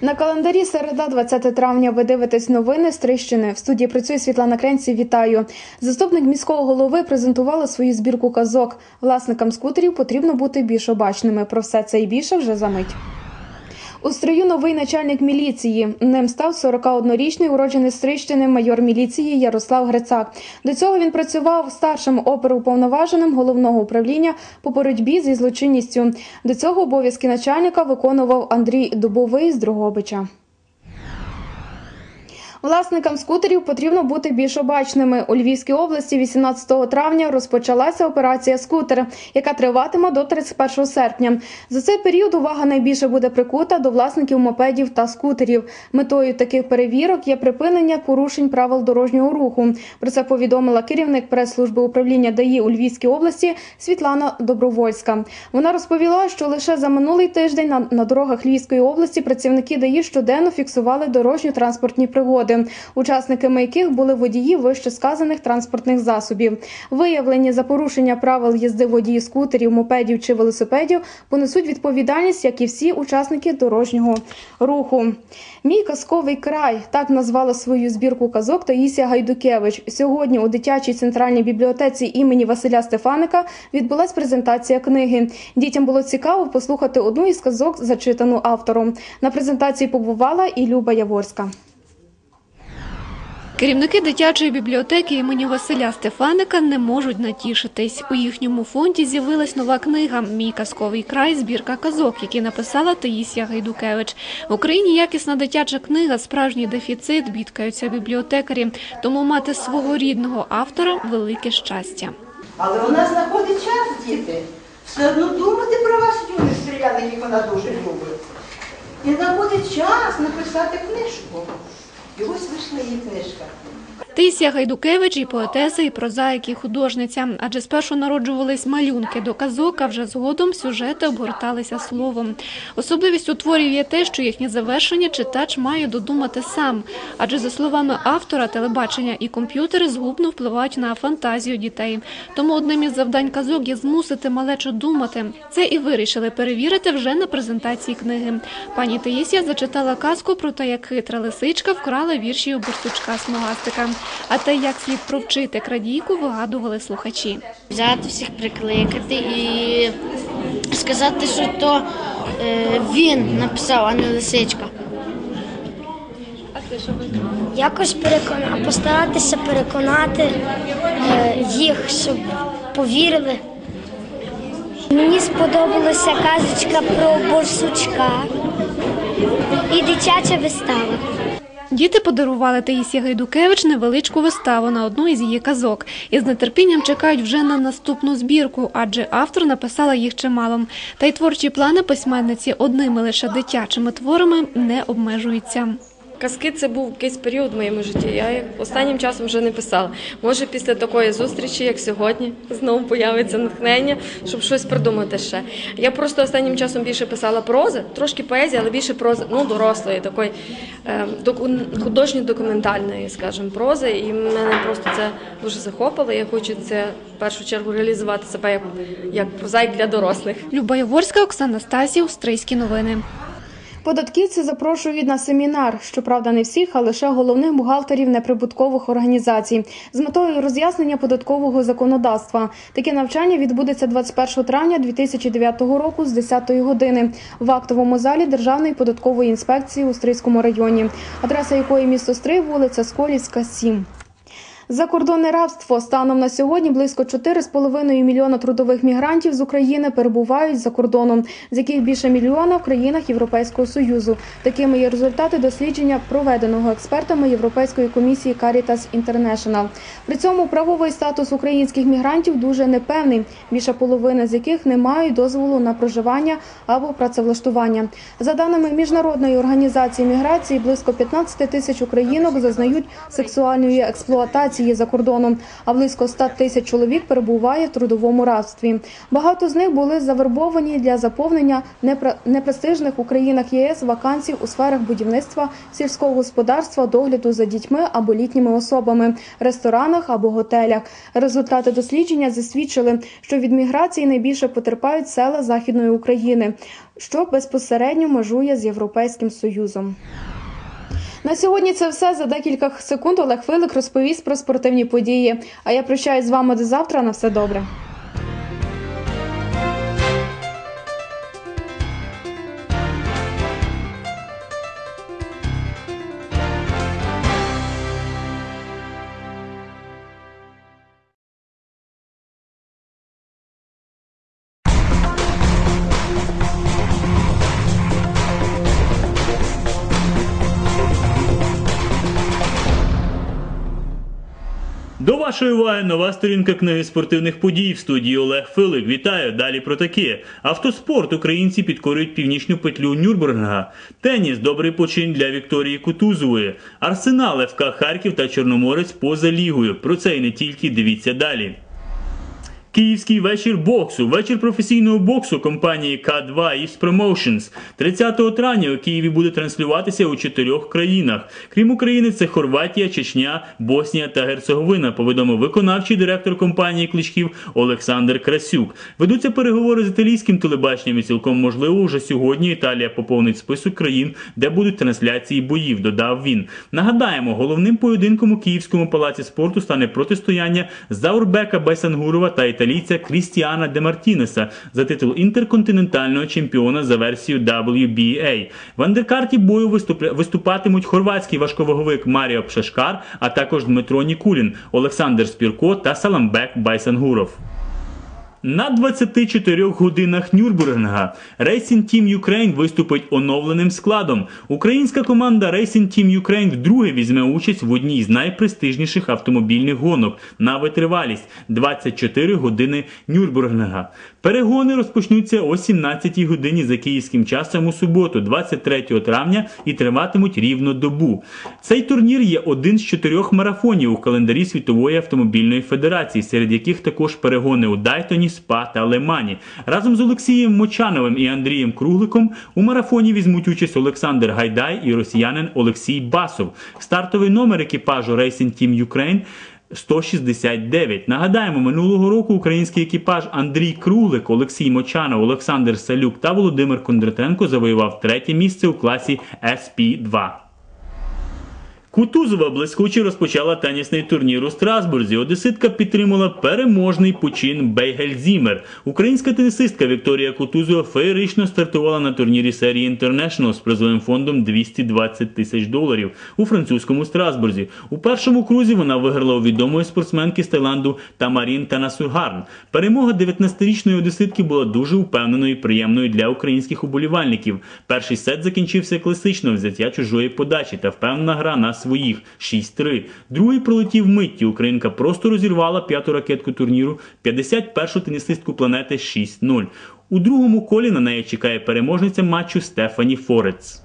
На календарі середа, 20 травня. Ви дивитесь новини з Трищини. В студії працює Світлана Кренці. Вітаю. Заступник міського голови презентувала свою збірку казок. Власникам скутерів потрібно бути більш обачними. Про все це і більше вже за мить. У строю новий начальник міліції. Ним став 41-річний уроджений Стрищини майор міліції Ярослав Грицак. До цього він працював старшим оперуповноваженим головного управління по боротьбі зі злочинністю. До цього обов'язки начальника виконував Андрій Дубовий з Дрогобича. Власникам скутерів потрібно бути більш обачними. У Львівській області 18 травня розпочалася операція Скутер, яка триватиме до 31 серпня. За цей період увага найбільше буде прикута до власників мопедів та скутерів. Метою таких перевірок є припинення порушень правил дорожнього руху. Про це повідомила керівник прес-служби управління ДАІ у Львівській області Світлана Добровольська. Вона розповіла, що лише за минулий тиждень на, дорогах Львівської області працівники ДАІ щоденно фіксували дорожньо-транспортні пригоди учасниками яких були водії вище сказаних транспортних засобів. Виявлені за порушення правил їзди водії скутерів, мопедів чи велосипедів понесуть відповідальність, як і всі учасники дорожнього руху. Мій казковий край так назвала свою збірку казок Таїсія Гайдукевич. Сьогодні у дитячій центральній бібліотеці імені Василя Стефаника відбулась презентація книги. Дітям було цікаво послухати одну із казок, зачитану автором. На презентації побувала і Люба Яворська. Керівники дитячої бібліотеки імені Василя Стефаника не можуть натішитись. У їхньому фонді з'явилась нова книга Мій казковий край збірка казок, які написала Таїсія Гайдукевич. В Україні якісна дитяча книга, справжній дефіцит, бідкаються бібліотекарі. Тому мати свого рідного автора велике щастя. Але вона знаходить час, діти, все одно думати про вас, юних стрілян, яких вона дуже любить. І знаходить час написати книжку. І ось вийшла її книжка. Таїсія Гайдукевич і поетеса, і прозаїк, і художниця. Адже спершу народжувались малюнки до казок, а вже згодом сюжети обгорталися словом. Особливістю творів є те, що їхнє завершення читач має додумати сам. Адже, за словами автора, телебачення і комп'ютери згубно впливають на фантазію дітей. Тому одним із завдань казок є змусити малечу думати. Це і вирішили перевірити вже на презентації книги. Пані Таїсія зачитала казку про те, як хитра лисичка вкрала вірші у борсучка смугастика. А те, як слід провчити крадійку, вигадували слухачі. Взяти всіх прикликати і сказати, що то е, він написав, а не лисичка. Якось переконати, постаратися переконати е, їх, щоб повірили. Мені сподобалася казочка про борсучка і дитяча вистава. Діти подарували Таїсі Гайдукевич невеличку виставу на одну із її казок і з нетерпінням чекають вже на наступну збірку, адже автор написала їх чимало. Та й творчі плани письменниці одними лише дитячими творами не обмежуються. Казки це був якийсь період в моєму житті. Я їх останнім часом вже не писала. Може, після такої зустрічі, як сьогодні, знову появиться натхнення, щоб щось придумати ще. Я просто останнім часом більше писала прози, трошки поезії, але більше прози, ну, дорослої, такої е, художньо-документальної, скажімо, прози. І мене просто це дуже захопило. Я хочу це в першу чергу реалізувати себе як, як прозаїк для дорослих. Люба Яворська, Оксана Стасів, Стрийські новини. Податківці запрошують на семінар, щоправда, не всіх, а лише головних бухгалтерів неприбуткових організацій з метою роз'яснення податкового законодавства. Таке навчання відбудеться 21 травня 2009 року з 10 години в актовому залі Державної податкової інспекції у Стрийському районі, адреса якої місто Стрий, вулиця Сколівська, 7. Закордонне рабство станом на сьогодні близько 4,5 мільйона трудових мігрантів з України перебувають за кордоном, з яких більше мільйона в країнах Європейського союзу. Такими є результати дослідження, проведеного експертами Європейської комісії Caritas International. При цьому правовий статус українських мігрантів дуже непевний. Більша половина з яких не мають дозволу на проживання або працевлаштування. За даними міжнародної організації міграції, близько 15 тисяч українок зазнають сексуальної експлуатації еміграції за кордоном, а близько 100 тисяч чоловік перебуває в трудовому рабстві. Багато з них були завербовані для заповнення непре- непрестижних у країнах ЄС вакансій у сферах будівництва, сільського господарства, догляду за дітьми або літніми особами, ресторанах або готелях. Результати дослідження засвідчили, що від міграції найбільше потерпають села Західної України, що безпосередньо межує з Європейським Союзом. На сьогодні це все. За декілька секунд Олег Филик розповість про спортивні події. А я прощаюсь з вами до завтра. На все добре. До вашої уваги нова сторінка книги спортивних подій в студії Олег Филик. Вітаю. Далі про таке. Автоспорт українці підкорюють північну петлю Нюрнберга. Теніс добрий почин для Вікторії Кутузової. Арсенал ФК Харків та Чорноморець поза лігою. Про це і не тільки дивіться далі. Київський вечір боксу, вечір професійного боксу компанії K2 East Promotions. 30 травня у Києві буде транслюватися у чотирьох країнах. Крім України, це Хорватія, Чечня, Боснія та Герцеговина, повідомив виконавчий директор компанії Кличків Олександр Красюк. Ведуться переговори з італійським телебаченням і цілком можливо вже сьогодні Італія поповнить список країн, де будуть трансляції боїв, додав він. Нагадаємо, головним поєдинком у Київському палаці спорту стане протистояння Заурбека Байсангурова та італійця Крістіана Де Мартінеса за титул інтерконтинентального чемпіона за версією WBA. В андеркарті бою виступатимуть хорватський важковаговик Маріо Пшашкар, а також Дмитро Нікулін, Олександр Спірко та Саламбек Байсангуров. На 24 годинах Нюрбургінга Racing Team Ukraine виступить оновленим складом. Українська команда Racing Team Ukraine вдруге візьме участь в одній з найпрестижніших автомобільних гонок на витривалість 24 години Нюрбургінга. Перегони розпочнуться о 17 годині за київським часом у суботу, 23 травня, і триватимуть рівно добу. Цей турнір є один з чотирьох марафонів у календарі Світової автомобільної федерації, серед яких також перегони у Дайтоні, Спа та Лемані. Разом з Олексієм Мочановим і Андрієм Кругликом у марафоні візьмуть участь Олександр Гайдай і росіянин Олексій Басов. Стартовий номер екіпажу Racing Team Ukraine 169. Нагадаємо, минулого року український екіпаж Андрій Круглик, Олексій Мочанов, Олександр Салюк та Володимир Кондратенко завоював третє місце у класі SP2. Кутузова блискуче розпочала тенісний турнір у Страсбурзі. Одеситка підтримала переможний почин Бейгельзімер. Українська тенісистка Вікторія Кутузова феєрично стартувала на турнірі серії International з призовим фондом 220 тисяч доларів у французькому Страсбурзі. У першому крузі вона виграла у відомої спортсменки з Таїланду Тамарін Танасугарн. Перемога 19-річної одеситки була дуже впевненою і приємною для українських уболівальників. Перший сет закінчився класично взяття чужої подачі та впевнена гра на своїх 6-3. Другий пролетів миттю. Українка просто розірвала п'яту ракетку турніру, 51-ту тенісистку планети 6-0. У другому колі на неї чекає переможниця матчу Стефані Форец.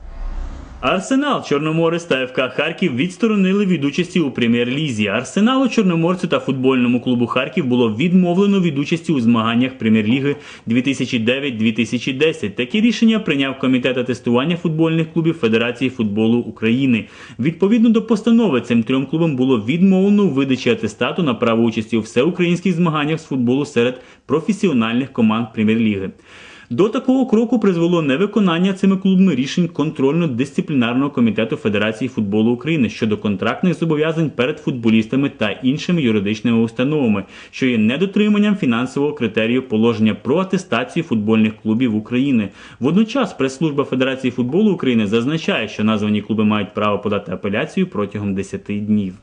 Арсенал, Чорноморець та ФК Харків відсторонили від участі у прем'єр-лізі. Арсеналу, Чорноморцю та футбольному клубу Харків було відмовлено від участі у змаганнях прем'єр-ліги 2009-2010. Такі рішення прийняв комітет атестування футбольних клубів Федерації футболу України. Відповідно до постанови, цим трьом клубам було відмовлено видачі атестату на право участі у всеукраїнських змаганнях з футболу серед професіональних команд прем'єр-ліги. До такого кроку призвело невиконання цими клубами рішень контрольно-дисциплінарного комітету Федерації футболу України щодо контрактних зобов'язань перед футболістами та іншими юридичними установами, що є недотриманням фінансового критерію положення про атестацію футбольних клубів України. Водночас прес-служба Федерації футболу України зазначає, що названі клуби мають право подати апеляцію протягом 10 днів.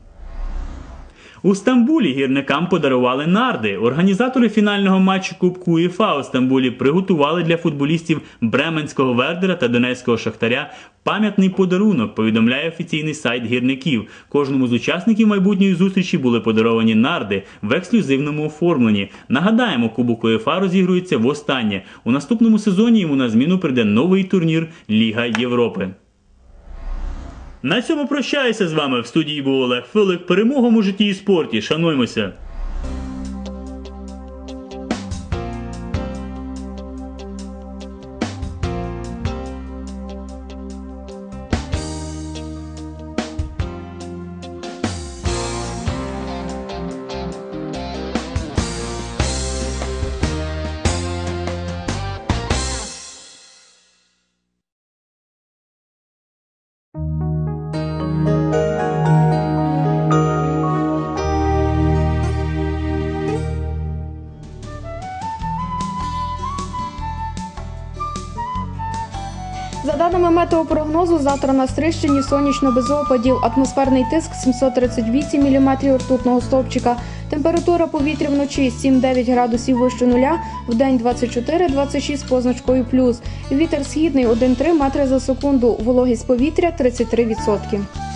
У Стамбулі гірникам подарували нарди. Організатори фінального матчу Кубку УЄФА у Стамбулі приготували для футболістів Бременського Вердера та Донецького Шахтаря пам'ятний подарунок, повідомляє офіційний сайт гірників. Кожному з учасників майбутньої зустрічі були подаровані нарди в ексклюзивному оформленні. Нагадаємо, Кубок УЄФА розігрується востаннє. У наступному сезоні йому на зміну прийде новий турнір Ліга Європи. На цьому прощаюся з вами. В студії був Олег Филик. Перемогам у житті і спорті. Шануймося! Метеопрогнозу, завтра на Стрищині сонячно без опадів, атмосферний тиск 738 мм ртутного стовпчика, температура повітря вночі 7-9 градусів вище нуля, в день 24-26 з позначкою плюс. Вітер східний 1,3 метри за секунду, вологість повітря 33%.